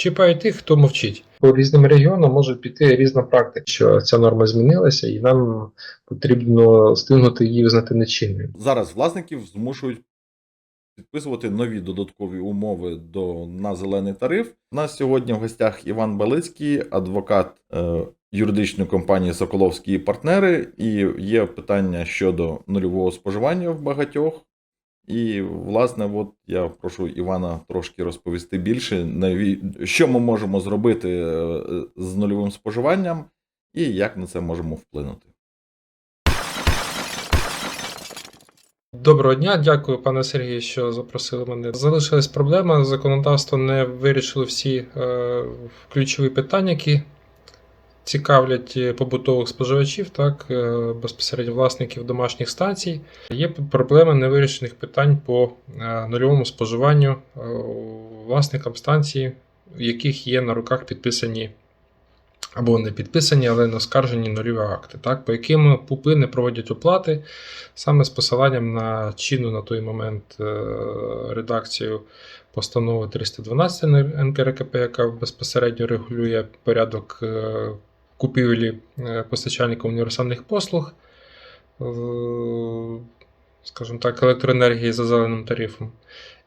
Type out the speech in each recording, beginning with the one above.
чіпають тих, хто мовчить. По різним регіонам може піти різна практика, що ця норма змінилася, і нам потрібно стигнути її визнати нечинною. Зараз власників змушують підписувати нові додаткові умови до на зелений тариф. У нас сьогодні в гостях Іван Балицький, адвокат е, юридичної компанії Соколовські партнери. І є питання щодо нульового споживання в багатьох. І, власне, от я прошу Івана трошки розповісти більше, що ми можемо зробити е, з нульовим споживанням і як на це можемо вплинути. Доброго дня, дякую, пане Сергію, що запросили мене. Залишилась проблема. Законодавство не вирішило всі е, ключові питання, які цікавлять е, побутових споживачів, так, е, безпосередньо власників домашніх станцій. Є проблеми невирішених питань по е, нульовому споживанню власникам станції, в яких є на руках підписані або не підписані, але не оскаржені нульові акти, так, по яким ПУПи не проводять оплати саме з посиланням на чинну на той момент редакцію постанови 312 НКРКП, яка безпосередньо регулює порядок купівлі е, постачальника універсальних послуг, е, скажімо так, електроенергії за зеленим тарифом.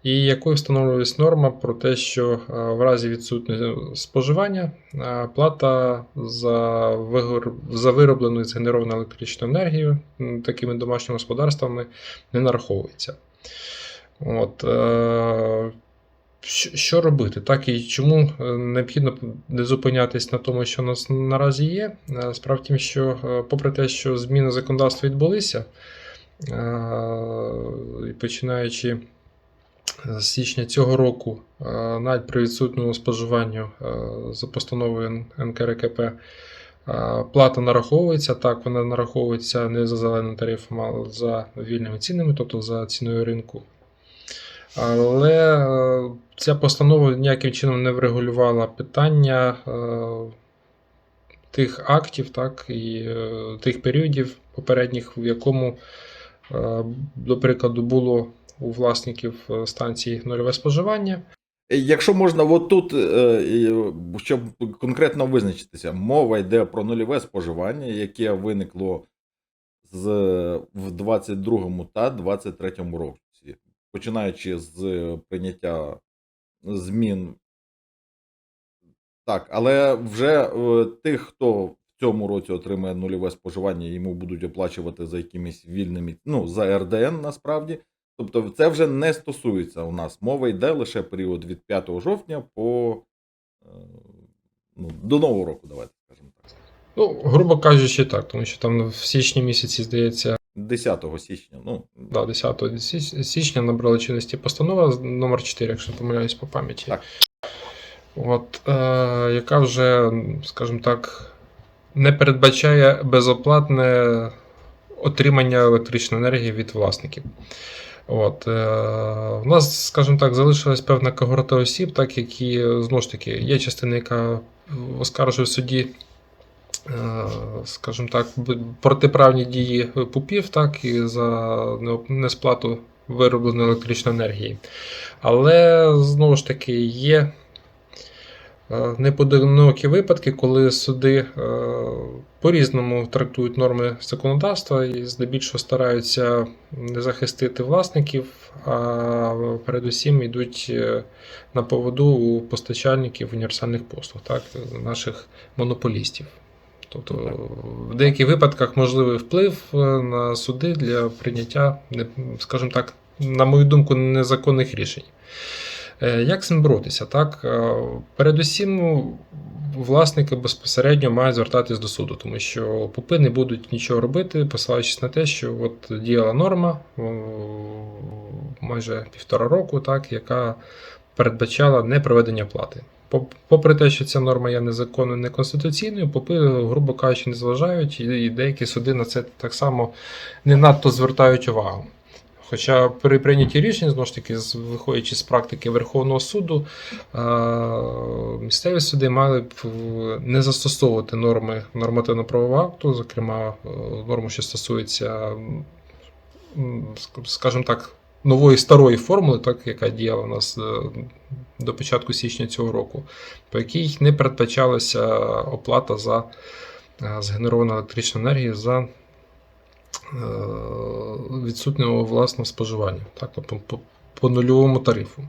І якою встановлювалась норма про те, що е, в разі відсутності споживання плата за, за вироблену і згенеровану електричну енергію такими домашніми господарствами не нараховується. От. Що- робити? Так і чому е, необхідно не зупинятись на тому, що у нас наразі є? Е, Справа в тім, що е, попри те, що зміни законодавства відбулися, починаючи з січня цього року, навіть при відсутньому споживанню за постановою НКРКП, плата нараховується. Так, вона нараховується не за зеленим тарифом, а за вільними цінами, тобто за ціною ринку. Але е, ця постанова ніяким чином не врегулювала питання е, тих актів, так, і е, тих періодів попередніх, в якому, до прикладу, було у власників станції нульове споживання. Якщо можна, от тут, щоб конкретно визначитися, мова йде про нульове споживання, яке виникло з, в 22 та 23 році, починаючи з прийняття змін. Так, але вже е, тих, хто в цьому році отримає нульове споживання, йому будуть оплачувати за якимись вільними, ну, за РДН насправді. Тобто це вже не стосується у нас. Мова йде лише період від 5 жовтня по е, ну, до нового року, давайте скажемо так. Ну, грубо кажучи, так, тому що там в січні місяці, здається, 10 січня. Ну, да, 10 січня набрала чинності постанова номер 4, якщо не помиляюсь по пам'яті. Так. От, е, яка вже, скажімо так, не передбачає безоплатне отримання електричної енергії від власників. От, е, у нас, скажімо так, залишилась певна когорта осіб, так, які знову ж таки є частина, яка оскаржує в суді скажімо так, протиправні дії пупів, так, і за несплату виробленої електричної енергії. Але знову ж таки є е, непоодинокі випадки, коли суди е, по-різному трактують норми законодавства і здебільшого стараються не захистити власників, а передусім йдуть е, на поводу у постачальників універсальних послуг, так, наших монополістів. Тобто в деяких випадках можливий вплив е, на суди для прийняття, скажімо так, на мою думку, незаконних рішень. Е, Як з цим боротися? Так? Е, Передусім, власники безпосередньо мають звертатись до суду, тому що попи не будуть нічого робити, посилаючись на те, що от діяла норма майже півтора року, так, яка передбачала непроведення плати. Поп- Попри те, що ця норма є незаконною, неконституційною, попи, грубо кажучи, не зважають, і деякі суди на це так само не надто звертають увагу. Хоча при прийнятті рішень, знову ж таки, виходячи з практики Верховного суду, е, місцеві суди мали б е, не застосовувати норми нормативно-правового акту, зокрема е, норму, що стосується, скажімо так, нової старої формули, так, яка діяла у нас е, до початку січня цього року, по якій не передбачалася оплата за е, згенеровану електричну енергію за е, відсутнього власного споживання, так, тобто по, по нульовому тарифу.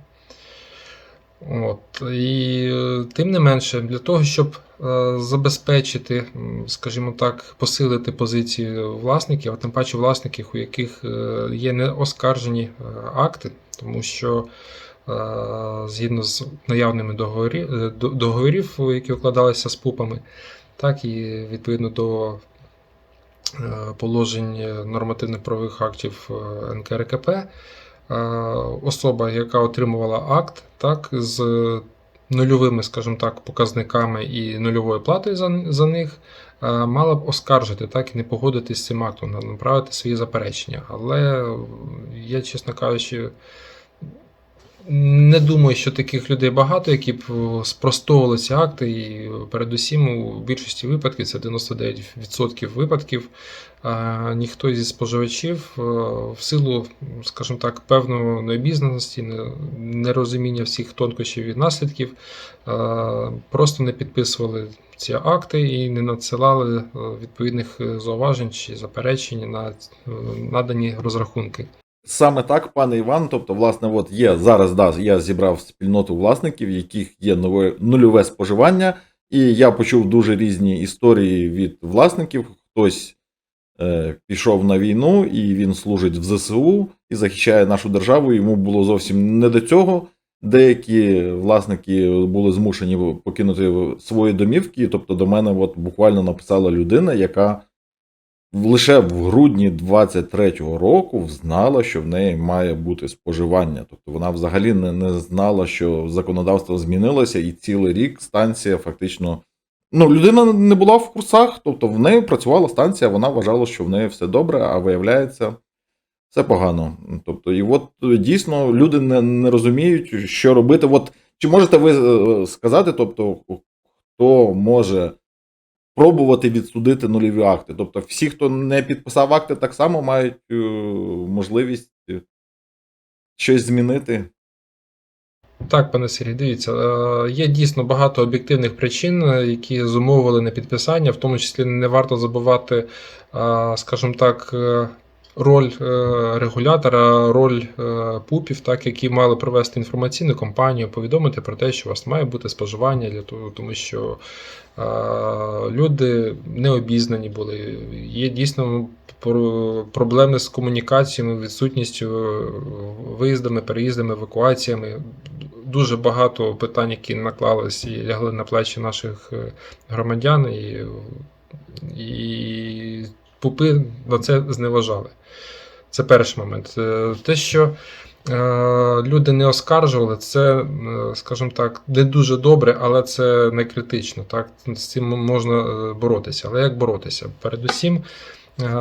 От. І е, тим не менше, для того, щоб е, забезпечити, скажімо так, посилити позиції власників, а тим паче власників, у яких е, є неоскаржені акти, тому що згідно з наявними договорів, договорів, які укладалися з ПУПами, так і відповідно до положень е, нормативно-правових актів НКРКП, особа, яка отримувала акт, так, з нульовими, скажімо так, показниками і нульовою платою за, за них, е, мала б оскаржити, так, і не погодитись з цим актом, направити свої заперечення. Але е, я, чесно кажучи, не думаю, що таких людей багато, які б е, спростовували ці акти, і е, передусім у більшості випадків, це 99% випадків, е, ніхто зі споживачів е, в силу, скажімо так, певної необізнаності, нерозуміння всіх тонкощів і наслідків, е, просто не підписували ці акти і не надсилали е, відповідних зауважень чи заперечень на надані розрахунки. Саме так, пане Іван. Тобто, власне, от є зараз, да, я зібрав спільноту власників, яких є нове нульове споживання, і я почув дуже різні історії від власників. Хтось пішов на війну і він служить в ЗСУ і захищає нашу державу. Йому було зовсім не до цього. Деякі власники були змушені покинути свої домівки. Тобто, до мене от буквально написала людина, яка лише в грудні 23-го року знала, що в неї має бути споживання. Тобто вона взагалі не, не знала, що законодавство змінилося, і цілий рік станція фактично. Ну, людина не була в курсах, тобто в неї працювала станція, вона вважала, що в неї все добре, а виявляється, все погано. Тобто, і от дійсно люди не, не розуміють, що робити. От чи можете ви е, сказати, тобто, хто може пробувати відсудити нульові акти. Тобто, всі, хто не підписав акти, так само мають е, можливість е, щось змінити. Так, пане Сергій, дивіться, е, є дійсно багато об'єктивних причин, е, які зумовили непідписання, в тому числі не варто забувати, е, скажімо так, роль регулятора, роль ПУПів, так, які мали провести інформаційну кампанію, повідомити про те, що у вас має бути споживання для того, тому що люди не обізнані були. Є дійсно про- проблеми з комунікаціями, відсутністю виїздами, переїздами, евакуаціями. Дуже багато питань, які наклались і лягли на плечі наших е, громадян, і, і пупи на це зневажали. Це перший момент. Е, Те, що е, люди не оскаржували, це, скажімо так, не дуже добре, але це не критично. Так? З цим можна боротися. Але як боротися? Передусім,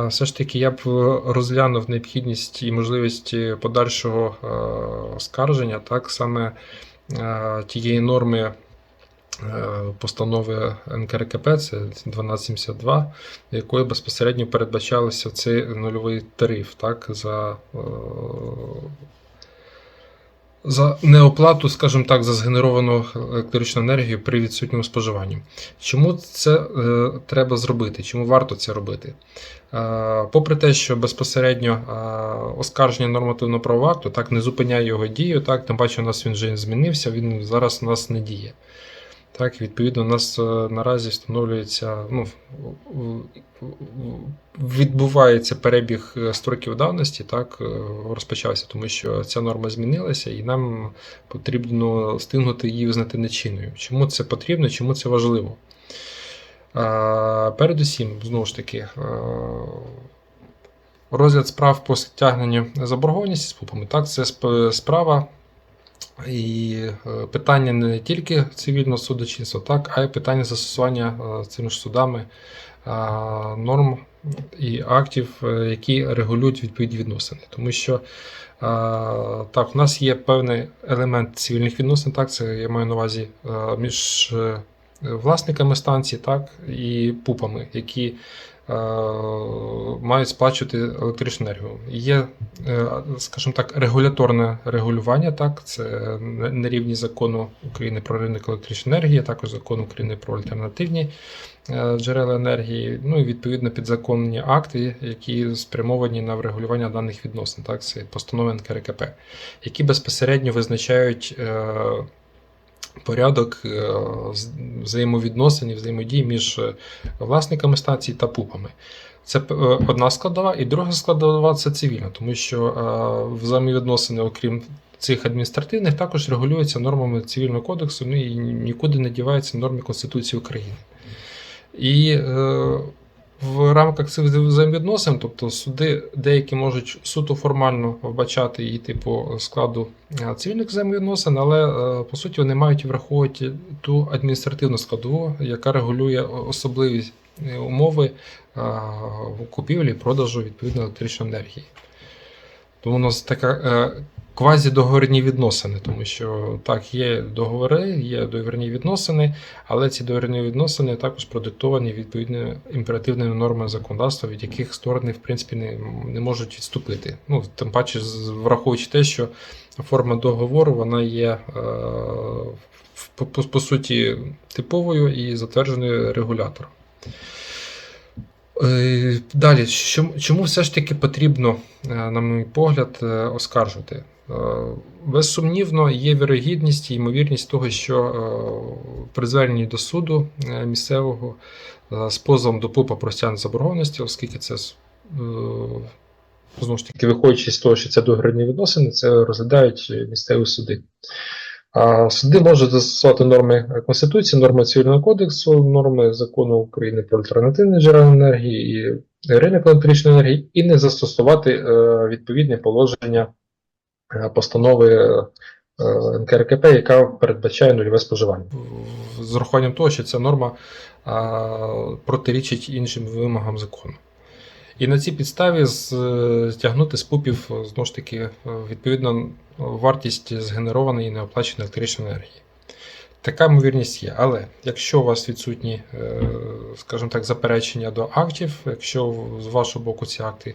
все ж таки я б розглянув необхідність і можливість подальшого скарження, так саме е, тієї норми. е, Постанови НКРКП, це 1272, якою безпосередньо передбачалося цей нульовий тариф так, за, е, за неоплату, скажімо так, за згенеровану електричну енергію при відсутньому споживанні. Чому це е, треба зробити? Чому варто це робити? Е, попри те, що безпосередньо е, оскарження нормативного правового акту так не зупиняє його дію, так, тим паче у нас він вже змінився, він зараз у нас не діє. Так, відповідно, у нас е, наразі встановлюється, ну, відбувається перебіг е, строків давності, так, е, розпочався, тому що ця норма змінилася, і нам потрібно стигнути її визнати нечинною. Чому це потрібно, чому це важливо? Передусім, знову ж таки, розгляд справ по стягненню заборгованості з ПУПами, так, це справа і е, питання не тільки цивільного судочинства, так, а й питання застосування е, цими ж судами е, норм і актів, які регулюють відповідні відносини. Тому що так, у нас є певний елемент цивільних відносин, так, це я маю на увазі між власниками станції, так, і пупами, які мають сплачувати електричну енергію. Є, е, скажімо так, регуляторне регулювання, так, це на рівні закону України про ринок електричної енергії, також закону України про альтернативні е, джерела енергії, ну і відповідно підзаконні акти, які спрямовані на врегулювання даних відносин, так, це постанови НКРКП, які безпосередньо визначають. Порядок е, взаємовідносин і взаємодії між е, власниками станцій та ПУПами. Це е, одна складова, і друга складова це цивільна, тому що взаємовідносини, окрім цих адміністративних, також регулюються нормами цивільного кодексу ну, і нікуди не діваються норми Конституції України. І в рамках цих взаємовідносин, тобто суди деякі можуть суто формально вбачати і типу складу е, цивільних взаємовідносин, але е, по суті вони мають враховувати ту адміністративну складову, яка регулює особливі е, умови купівлі продажу відповідно електричної енергії. Тому у нас така квазідоговірні відносини, тому що так, є договори, є договірні відносини, але ці договірні відносини також продиктовані відповідними імперативними нормами законодавства, від яких сторони в принципі не, не можуть відступити. Ну, тим паче, враховуючи те, що форма договору вона є е, по, по, по суті типовою і затвердженою регулятором. Е, Далі, чому, все ж таки потрібно, е, на мій погляд, оскаржувати? Е, Безсумнівно, є вірогідність і ймовірність того, що е, при зверненні до суду е, місцевого з позовом до ПУПа про стягнення заборгованості, оскільки це знову ж таки, виходячи з того, що це договірні відносини, це розглядають місцеві суди. Суди можуть застосувати норми Конституції, норми Цивільного кодексу, норми закону України про альтернативні джерела енергії і ринок електричної енергії, і не застосувати е, відповідні положення постанови е, НКРКП, яка передбачає нульове споживання. З урахуванням того, що ця норма протирічить іншим вимогам закону. І на цій підставі стягнути з пупів е, знову ж таки е, відповідно вартість згенерованої неоплаченої електричної енергії. Така ймовірність є. Але якщо у вас відсутні, е, скажімо так, заперечення до актів, якщо з вашого боку ці акти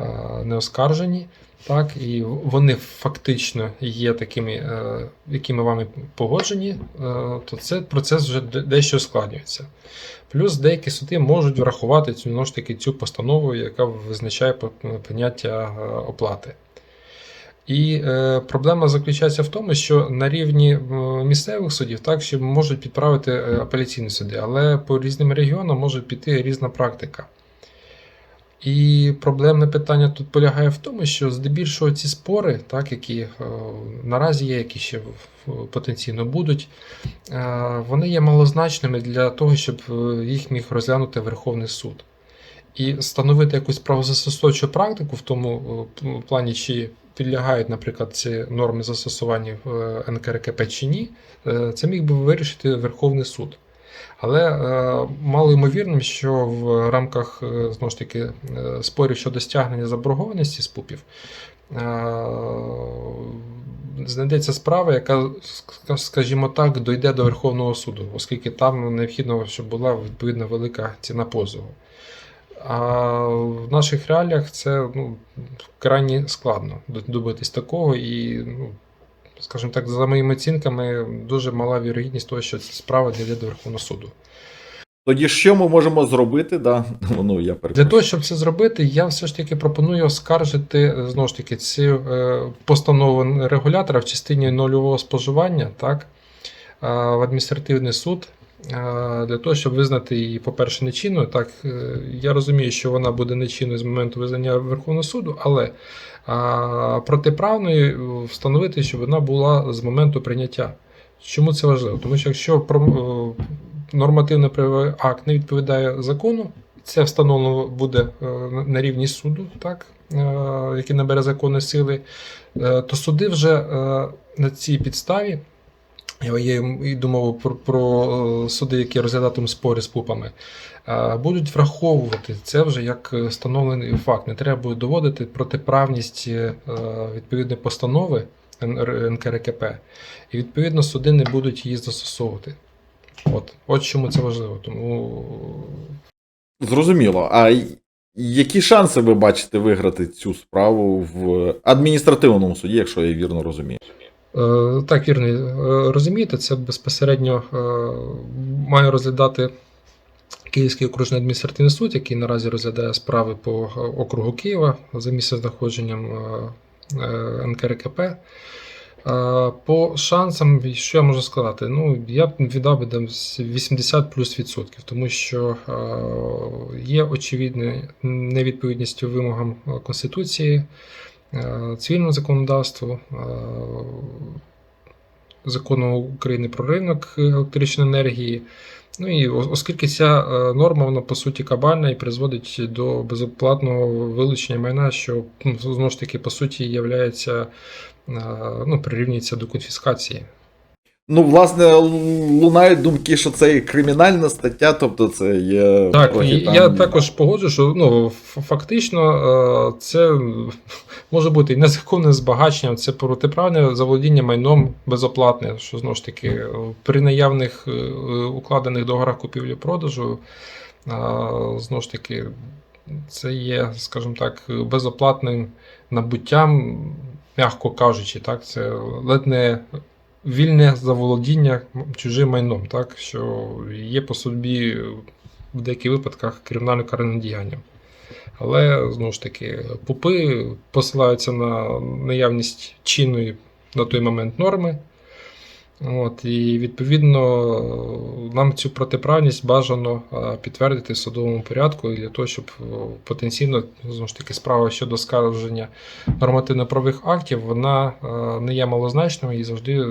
е, не оскаржені, так, і вони фактично є такими, е, якими вами погоджені, то це процес вже дещо ускладнюється. Плюс деякі суди можуть врахувати цю таки цю постанову, яка визначає поняття оплати. І е, проблема заключається в тому, що на рівні е, місцевих судів так ще можуть підправити е, апеляційні суди, але по різним регіонам може піти різна практика. І проблемне питання тут полягає в тому, що здебільшого ці спори, так, які е, наразі є, які ще потенційно будуть, вони є малозначними для того, щоб їх міг розглянути Верховний суд. І встановити якусь правозастосовчу практику в тому е, плані, чи підлягають, наприклад, ці норми застосування в е, НКРКП чи ні, е, це міг би вирішити Верховний суд. Але мало ймовірним, що в рамках знову ж таки спорів щодо стягнення заборгованості з знайдеться справа, яка, скажімо так, дойде до Верховного суду, оскільки там необхідно, щоб була відповідно велика ціна позову. А в наших реаліях це ну, крайні складно добитись такого, і, ну, скажімо так, за моїми оцінками, дуже мала вірогідність того, що ця справа дійде до Верховного суду. Тоді що ми можемо зробити? Да? Ну, я Для того, щоб це зробити, я все ж таки пропоную оскаржити знову ж таки цю е, постанову регулятора в частині нульового споживання, так, е, в адміністративний суд. Для того, щоб визнати її, по-перше, нечинною. Так, е, я розумію, що вона буде нечинною з моменту визнання Верховного суду, але протиправною встановити, щоб вона була з моменту прийняття. Чому це важливо? Тому що якщо е, нормативний правовий акт не відповідає закону, це встановлено буде е, на- рівні суду, так, який набере законної сили, то суди вже на цій підставі. Я мову про, про е, суди, які розглядатимуть спори з пупами, будуть враховувати це вже як е, встановлений факт. Не треба буде доводити протиправність е, відповідної постанови НКРКП, і відповідно суди не будуть її застосовувати. От, от чому це важливо. Тому Зрозуміло. А які шанси ви бачите виграти цю справу в адміністративному суді, якщо я вірно розумію? Е, Так, вірно, е, розумієте, це безпосередньо е, має розглядати Київський окружний адміністративний суд, який наразі розглядає справи по округу Києва за місцезнаходженням е, е, НКРКП. По шансам, що я можу сказати? Ну, я б віддав би 80 плюс відсотків, тому що є очевидна невідповідність вимогам Конституції, е, законодавства, е, закону України про ринок електричної енергії. Ну і оскільки ця е, норма, вона по суті кабальна і призводить до безоплатного вилучення майна, що ну, знову ж таки по суті являється, ну, прирівнюється до конфіскації. Ну, власне, лунають думки, що це і кримінальна стаття, тобто це є. Так, там- я також погоджу, що ну, фактично е, це може бути і незаконне збагачення, це протиправне заволодіння майном безоплатне, що знову ж таки при наявних е, укладених договорах купівлі-продажу, е, знову ж таки, це є, скажімо так, безоплатним набуттям, м'яко кажучи, так, це ледь не вільне заволодіння чужим майном, так, що є по собі в деяких випадках кримінально караним діянням. Але знову ж таки, попи посилаються на наявність чинної на той момент норми. От, і відповідно нам цю протиправність бажано е, підтвердити в судовому порядку для того, щоб е, потенційно знову ж таки справа щодо скарження нормативно-правих актів, вона е, не є малозначною і завжди е,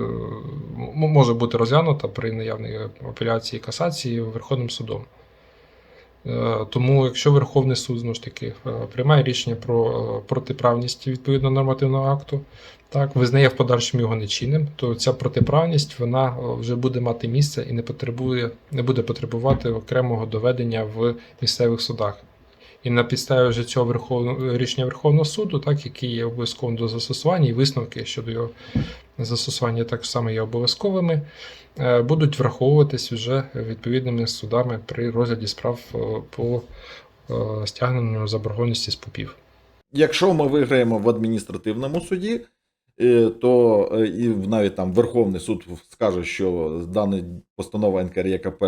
може бути розглянута при наявній апеляції касації Верховним судом. Е, Тому, якщо Верховний суд знову ж таки е, приймає рішення про е, протиправність відповідно нормативного акту, так, визнає в подальшому його нечинним, то ця протиправність вона вже буде мати місце і не потребує, не буде потребувати окремого доведення в місцевих судах. І на підставі вже цього верховного рішення Верховного суду, так, які є обов'язковим до застосування, і висновки щодо його застосування так само є обов'язковими, е, будуть враховуватись вже відповідними судами при розгляді справ е, по е, стягненню заборгованості з пупів. Якщо ми виграємо в адміністративному суді, то і навіть там Верховний суд скаже, що дана постанова НКРЄКП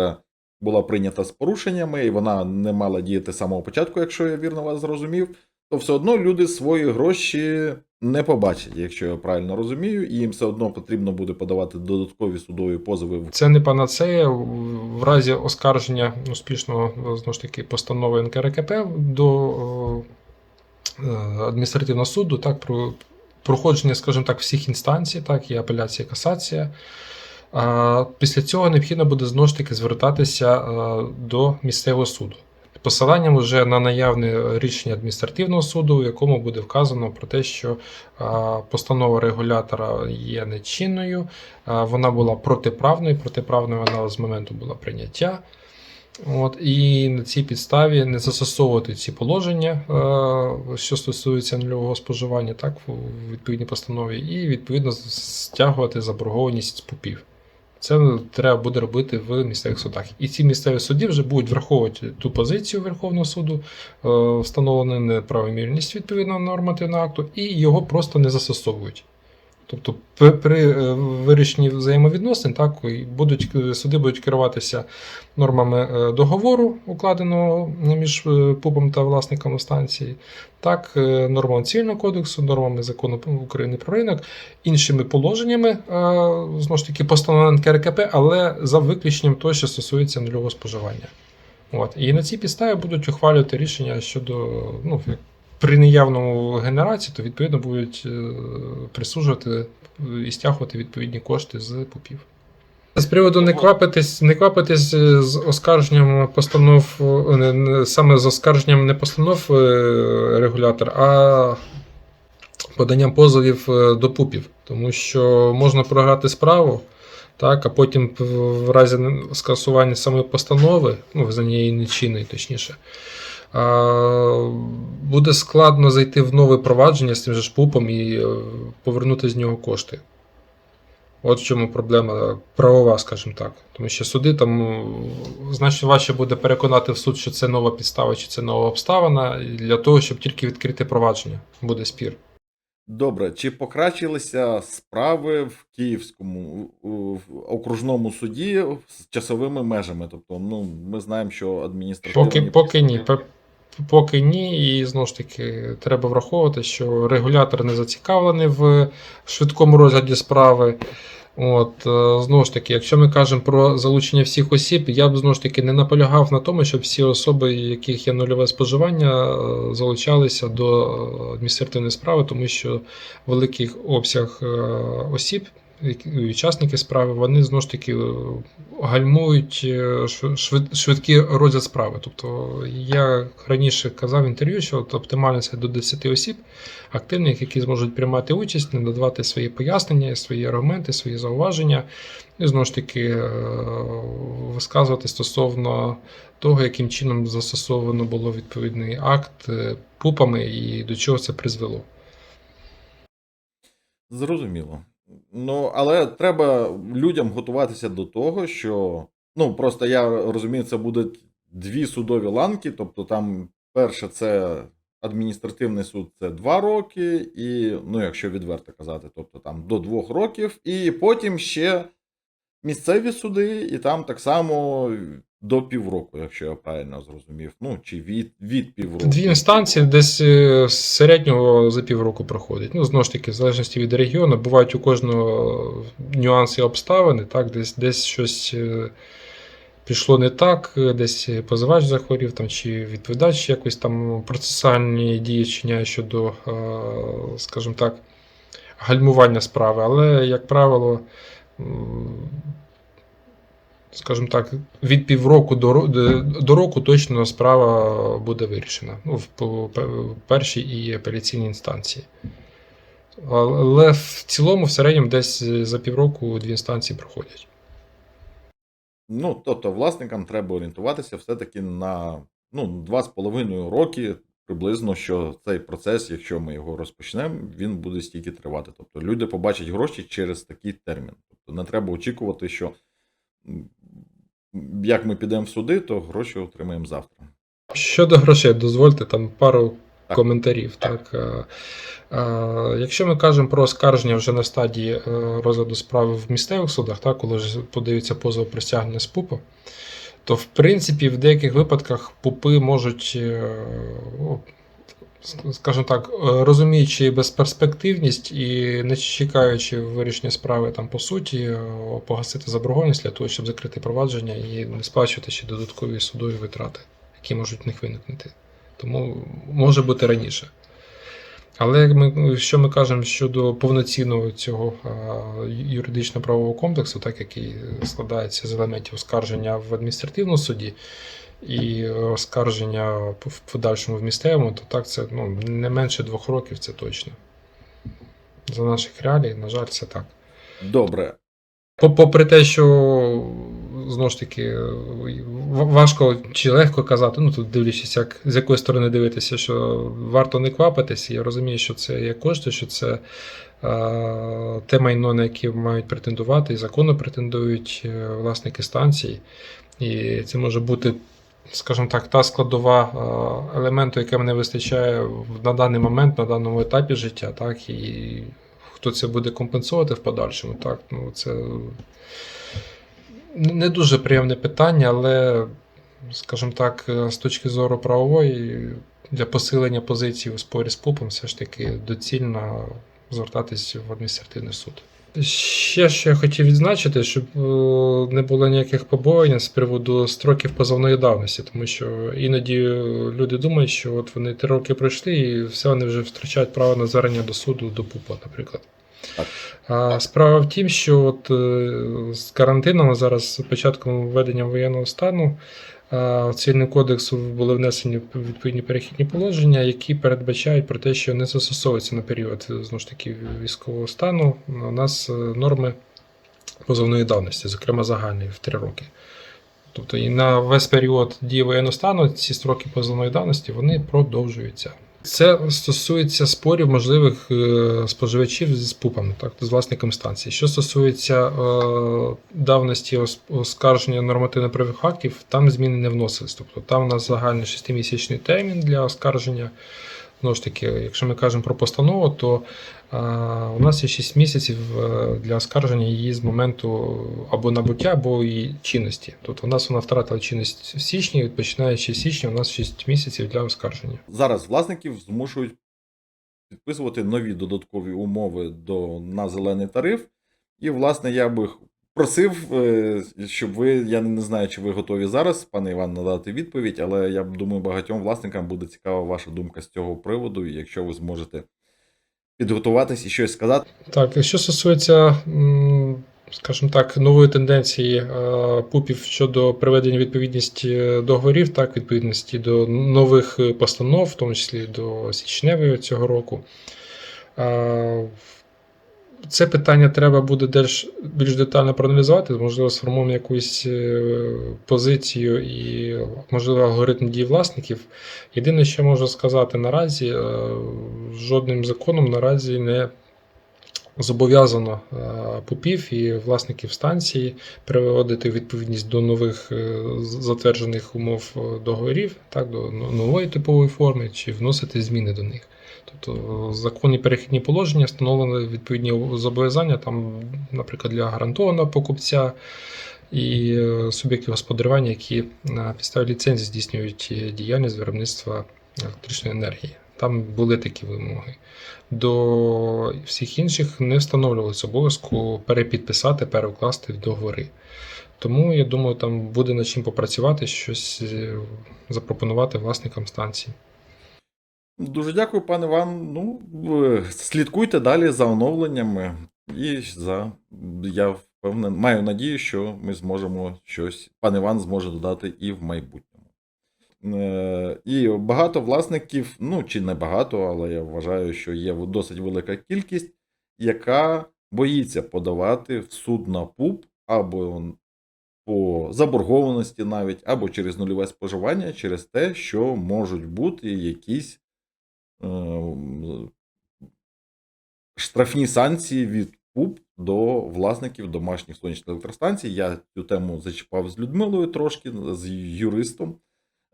була прийнята з порушеннями, і вона не мала діяти з самого початку, якщо я вірно вас зрозумів, то все одно люди свої гроші не побачать, якщо я правильно розумію, і їм все одно потрібно буде подавати додаткові судові позови Це не панацея в разі оскарження успішного знову ж таки постанови НКРКП до е, адміністративного суду, так, про проходження, скажімо так, всіх інстанцій, так, і апеляція, і касація. Після цього необхідно буде знову ж таки звертатися е, до місцевого суду. Посиланням вже на наявне рішення адміністративного суду, в якому буде вказано про те, що постанова регулятора є нечинною, вона була протиправною, протиправною вона з моменту була прийняття. От, і на цій підставі не застосовувати ці положення, що стосуються нульового споживання, так, у відповідній постанові, і відповідно стягувати заборгованість з пупів. Це треба буде робити в місцевих судах. І ці місцеві суді вже будуть враховувати ту позицію Верховного суду, е, встановлену неправомірність відповідно нормативного акту, і його просто не застосовують. Тобто при, е, вирішенні взаємовідносин так, будуть, е, суди будуть керуватися нормами е, договору, укладеного між ПУПом та власниками станції, так, нормами цивільного кодексу, нормами закону України про ринок, іншими положеннями, знову ж таки, постанови НКРКП, але за виключенням того, що стосується нульового споживання. От. І на цій підставі будуть ухвалювати рішення щодо ну, при неявному генерації, то відповідно будуть е, присуджувати і стягувати відповідні кошти з пупів. З приводу не квапитись, не квапитись з оскарженням постанов, е, саме з оскарженням не постанов е, регулятор, а поданням позовів до пупів. Тому що можна програти справу, так, а потім в- разі скасування самої постанови, ну, визнання її нечинної, точніше, буде складно зайти в нове провадження з тим же пупом і е, повернути з нього кошти. От в чому проблема правова, скажімо так. Тому що суди там значно важче буде переконати в суд, що це нова підстава чи це нова обставина, для того, щоб тільки відкрити провадження, буде спір. Добре, чи покращилися справи в Київському в окружному суді з часовими межами? Тобто, ну ми знаємо, що адміністративні Поки, поки ні. Поки ні, і знову ж таки треба враховувати, що регулятор не зацікавлений в швидкому розгляді справи. От, е, знову ж таки, якщо ми кажемо про залучення всіх осіб, я б знову ж таки не наполягав на тому, щоб всі особи, яких є нульове споживання, е, залучалися до е, адміністративної справи, тому що великий обсяг осіб, учасники справи, вони знову ж таки е, гальмують е, швидкий розгляд справи. Тобто я раніше казав в інтерв'ю, що от оптимально це до 10 осіб активних, які зможуть приймати участь, надавати свої пояснення, свої аргументи, свої зауваження, і знову ж таки е, висказувати стосовно того, яким чином застосовано було відповідний акт е, пупами і до чого це призвело. Зрозуміло. Ну, але треба людям готуватися до того, що. Ну, просто я розумію, це будуть дві судові ланки. Тобто, там перше, це адміністративний суд це два роки, і, ну, якщо відверто казати, тобто там до двох років, і потім ще місцеві суди, і там так само до півроку, якщо я правильно зрозумів. Ну, чи від, від півроку. Дві інстанції десь е, середнього за півроку проходить. Ну, знову ж таки, в залежності від регіону, бувають у кожного нюанси обставини, так, десь, десь щось е, пішло не так, е, десь позивач захворів, там, чи відповідач якось там процесуальні дії чиняє щодо, скажімо так, гальмування справи. Але, як правило, скажімо так, від півроку до, до- року точно справа буде вирішена ну, в першій і апеляційній інстанції. Але в цілому, в середньому, десь за півроку дві інстанції проходять. Ну, тобто, власникам треба орієнтуватися все-таки на ну, два з половиною роки приблизно, що цей процес, якщо ми його розпочнемо, він буде стільки тривати. Тобто люди побачать гроші через такий термін. Тобто не треба очікувати, що як ми підемо в суди, то гроші отримаємо завтра. Щодо грошей, дозвольте там пару Так. коментарів. Так. е, е, Якщо ми кажемо про оскарження вже на стадії е, розгляду справи в місцевих судах, так, коли ж подаються позов про стягнення з ПУПу, то в принципі в деяких випадках ПУПи можуть, ну, скажімо так, е, розуміючи безперспективність і не чекаючи вирішення справи там по суті, е, погасити заборгованість для того, щоб закрити провадження і не сплачувати ще додаткові судові витрати, які можуть в них виникнути. Тому може бути раніше. Але ми, що ми кажемо щодо повноцінного цього юридично-правового комплексу, так який складається з елементів оскарження в адміністративному суді і оскарження в подальшому в місцевому, то так це ну, не менше двох років, це точно. За наших реалій, на жаль, це так. Добре. Попри те, що знову ж таки важко чи легко казати, ну тут дивлячись, як, з якої сторони дивитися, що варто не квапитися. Я розумію, що це є кошти, що це е, те майно, на яке мають претендувати, і законно претендують е, власники станцій. І це може бути, скажімо так, та складова е, елементу, яке мене вистачає на даний момент, на даному етапі життя, так, і хто це буде компенсувати в подальшому, так, ну це не дуже приємне питання, але, скажімо так, е, з точки зору правової, для посилення позиції у спорі з ПУПом все ж таки доцільно звертатись в адміністративний суд. Ще що я хотів відзначити, щоб е, не було ніяких побоювань з приводу строків позовної давності, тому що іноді е, люди думають, що от вони три роки пройшли і все вони вже втрачають право на звернення до суду до ПУПа, наприклад. А справа в тім, що от е, з карантином зараз з початком введення воєнного стану в цивільний кодекс були внесені відповідні перехідні положення, які передбачають про те, що не застосовується на період е, знову ж таки військового стану. У нас е, норми позовної давності, зокрема загальної в 3 роки. Тобто і на весь період дії воєнного стану ці строки позовної давності вони продовжуються. Це стосується спорів можливих е, споживачів з пупами, так, з власником станції. Що стосується е, давності ос- оскарження нормативно-правих актів, там зміни не вносились. Тобто там у нас загальний 6-місячний термін для оскарження. Знову ж таки, якщо ми кажемо про постанову, то у нас є 6 місяців е, для оскарження її з моменту або набуття, або її чинності. Тобто у нас вона втратила чинність в січні, і починаючи з січня, у нас 6 місяців для оскарження. Зараз власників змушують підписувати нові додаткові умови до, на зелений тариф. І, власне, я би просив, е, щоб ви, я не знаю, чи ви готові зараз, пане Іван, надати відповідь, але я думаю, багатьом власникам буде цікава ваша думка з цього приводу, і якщо ви зможете підготуватись і щось сказати. Так, що стосується, скажімо так, нової тенденції е, пупів щодо приведення відповідності договорів, так, відповідності до нових е, постанов, в тому числі до січневої цього року. Це питання треба буде більш, детально проаналізувати, можливо, сформуємо якусь е, позицію і, можливо, алгоритм дій власників. Єдине, що можу сказати наразі, е, жодним законом наразі не зобов'язано е, пупів і власників станції приводити відповідність до нових затверджених умов договорів, так, до нової типової форми, чи вносити зміни до них. Тобто е, законні перехідні положення встановлені відповідні зобов'язання, там, наприклад, для гарантованого покупця і е, суб'єктів господарювання, які на підставі ліцензії здійснюють е, діяльність виробництва електричної енергії. Там були такі вимоги. До всіх інших не встановлювалося обов'язку перепідписати, перекласти в договори. Тому я думаю, там буде над чим попрацювати, щось запропонувати власникам станції. Дуже дякую, пане Іван. Ну, слідкуйте далі за оновленнями. І за я впевнений, маю надію, що ми зможемо щось, пан Іван зможе додати і в майбутньому. Е, І багато власників, ну чи не багато, але я вважаю, що є досить велика кількість, яка боїться подавати в суд на ПУП або по заборгованості навіть, або через нульове споживання, через те, що можуть бути якісь штрафні санкції від ПУП до власників домашніх сонячних електростанцій. Я цю тему зачіпав з Людмилою трошки, з юристом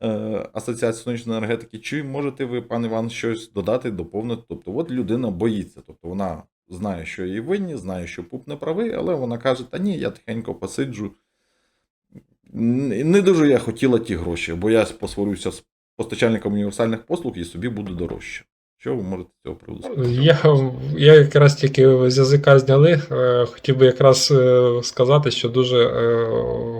е, Асоціації сонячної енергетики. Чи можете ви, пан Іван, щось додати, доповнити? Тобто, от людина боїться, тобто вона знає, що її винні, знає, що ПУП не правий, але вона каже: Та ні, я тихенько посиджу. Не дуже я хотіла ті гроші, бо я посварюся з постачальником універсальних послуг і собі буду дорожче. Що ви можете з цього приводу? Я, я якраз тільки з язика зняли. е, Хотів би якраз е, сказати, що дуже е,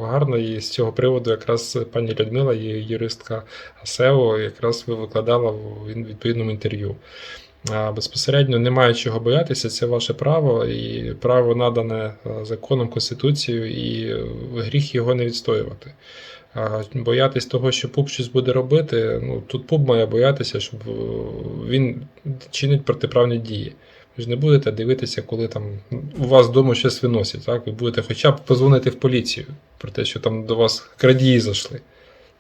гарно і з цього приводу якраз пані Людмила, є юристка АСЕО, якраз ви викладала в відповідному інтерв'ю. Безпосередньо немає чого боятися, це ваше право, і право надане законом, Конституцією, і гріх його не відстоювати. А Боятись того, що пуп щось буде робити, ну тут пуп має боятися, щоб е, він чинить протиправні дії. Ви ж не будете дивитися, коли там у вас вдома щось виносять. Так? Ви будете хоча б позвонити в поліцію про те, що там до вас крадії зайшли.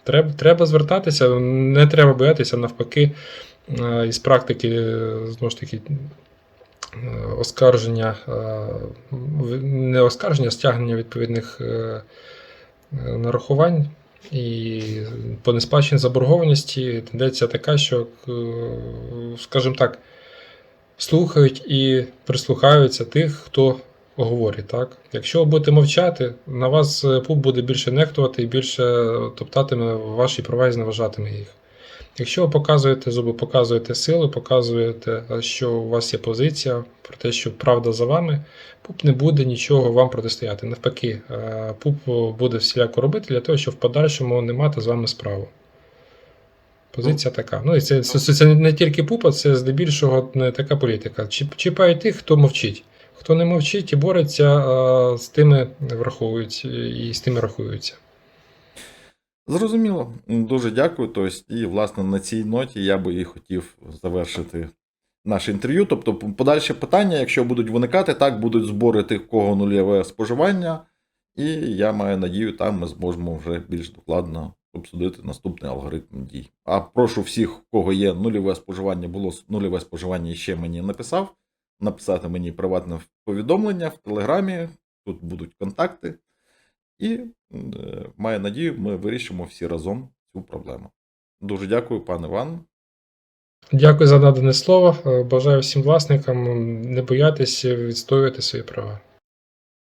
Треба, треба звертатися, не треба боятися, навпаки, е, із практики, е, знову ж таки, оскарження, не оскарження, а стягнення відповідних нарахувань. І по несплаченій заборгованості тенденція така, що, е, скажімо так, слухають і прислухаються тих, хто говорить. Так? Якщо ви будете мовчати, на вас е, пуп буде більше нехтувати і більше топтатиме ваші права і зневажатиме їх. Якщо ви показуєте зуби, показуєте силу, показуєте, е, що у вас є позиція про те, що правда за вами, пуп не буде нічого вам протистояти. Навпаки, е, пуп буде всіляко робити для того, щоб в подальшому не мати з вами справу. Позиція така. Ну і це, це, це не тільки пупа, це здебільшого не така політика. Чіп- Чіпають тих, хто мовчить. Хто не мовчить і бореться, е, з тими враховують і з тими рахуються. Зрозуміло. Дуже дякую. Тобто, і, власне, на цій ноті я би і хотів завершити наше інтерв'ю. Тобто, подальші питання, якщо будуть виникати, так будуть збори тих, кого нульове споживання. І я маю надію, там ми зможемо вже більш докладно обсудити наступний алгоритм дій. А прошу всіх, у кого є нульове споживання, було нульове споживання і ще мені написав, написати мені приватне повідомлення в Телеграмі, тут будуть контакти. І е, маю надію, ми вирішимо всі разом цю проблему. Дуже дякую, пане Іван. Дякую за надане слово. Е, Бажаю всім власникам не боятися відстоювати свої права.